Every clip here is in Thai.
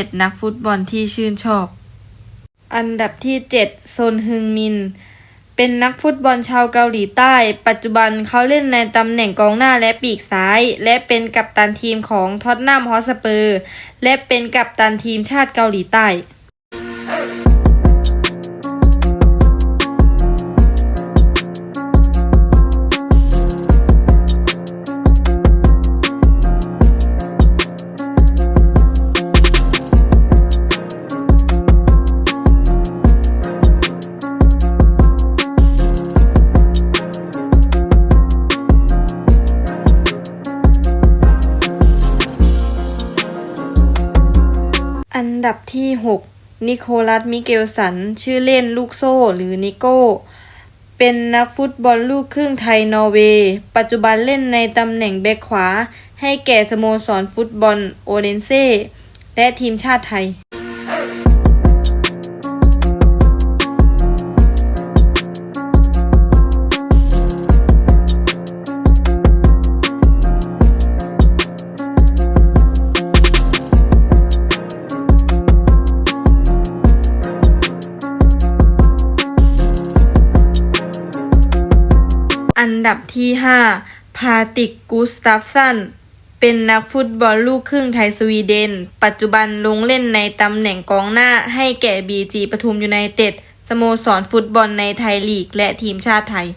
7 นักฟุตบอลที่ชื่นชอบ อันดับที่ 7 โซนฮึงมิน เป็นนักฟุตบอลชาวเกาหลีใต้ ปัจจุบันเขาเล่นในตำแหน่งกองหน้าและปีกซ้าย และเป็นกัปตันทีมของท็อตแนมฮอสเปอร์ และเป็นกัปตันทีมชาติเกาหลีใต้ อันดับที่ 6 นิโคลัส มิเกลสัน ชื่อเล่นลูกโซ่หรือนิโก้ เป็นนักฟุตบอลลูกครึ่งไทยนอร์เวย์ ปัจจุบันเล่นในตำแหน่งแบ็คขวา ให้แก่สโมสรฟุตบอลโอเดนเซ่ และทีมชาติไทย ดับที่ 5 พาติกกูสตาฟสัน เป็นนักฟุตบอลลูกครึ่งไทยสวีเดน ปัจจุบันลงเล่นในตำแหน่งกองหน้าให้แก่บีจีปทุมยูไนเต็ด สโมสรฟุตบอลในไทยลีกและทีมชาติไทย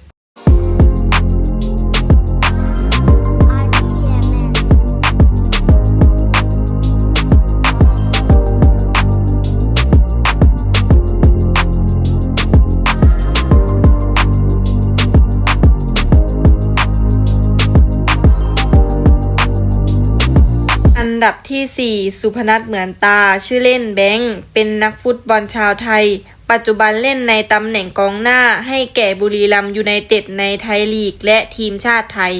ดับที่ 4 สุพนัทเหมือนตา ชื่อเล่นแบงค์เป็นนักฟุตบอลชาวไทย ปัจจุบันเล่นในตำแหน่งกองหน้าให้แก่บุรีรัมย์ยูไนเต็ดในไทยลีกและทีมชาติไทย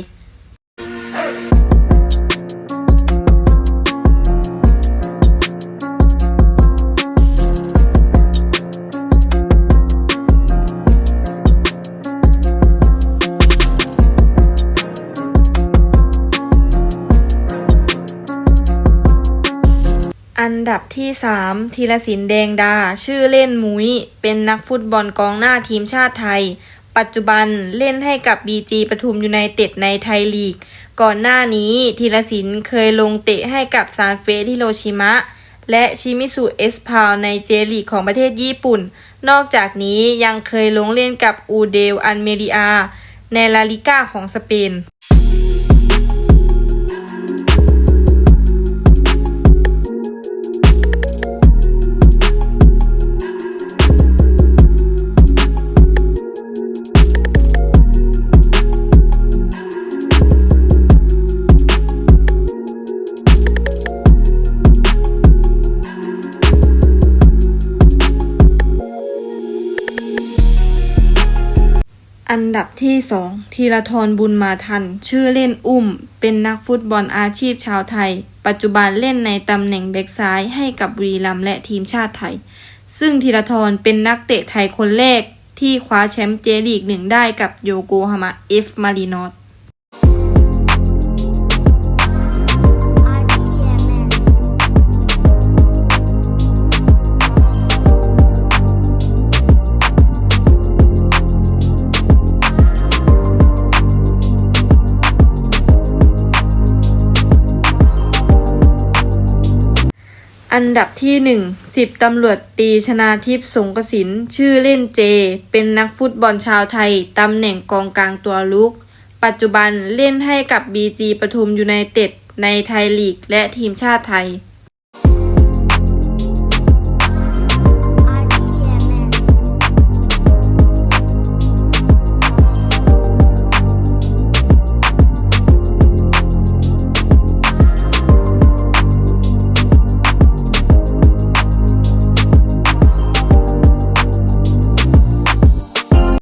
อันดับที่ 3ธีรศินแดงดา ชื่อเล่นมุ้ย เป็นนักฟุตบอลกองหน้าทีมชาติไทย ปัจจุบันเล่นให้กับ BG ปทุมยูไนเต็ดในไทยลีก ก่อนหน้านี้ธีรศินเคยลงเตะให้กับซานเฟสฮิโรชิมะ และชิมิสุเอสพาวในเจลีกของประเทศญี่ปุ่น นอกจากนี้ยังเคยลงเล่นกับอูเดลอันเมริอา ในลาลิก้าของสเปน อันดับที่ 2 ธีรทรบุญมาทัน ชื่อเล่นอุ้ม เป็นนักฟุตบอลอาชีพชาวไทย ปัจจุบันเล่นในตำแหน่งแบ็กซ้ายให้กับบุรีรัมและทีมชาติไทย ซึ่งธีรทรเป็นนักเตะไทยคนแรกที่คว้าแชมป์เจลีกหนึ่งได้กับโยโกฮามาเอฟมารีนอต อันดับที่หนึ่งสิบตำรวจตีชนาทิพย์สงกสิน ชื่อเล่นเจ เป็นนักฟุตบอลชาวไทย ตำแหน่งกองกลางตัวลุก ปัจจุบันเล่นให้กับบีจีปทุมยูไนเต็ดในไทยลีกและทีมชาติไทย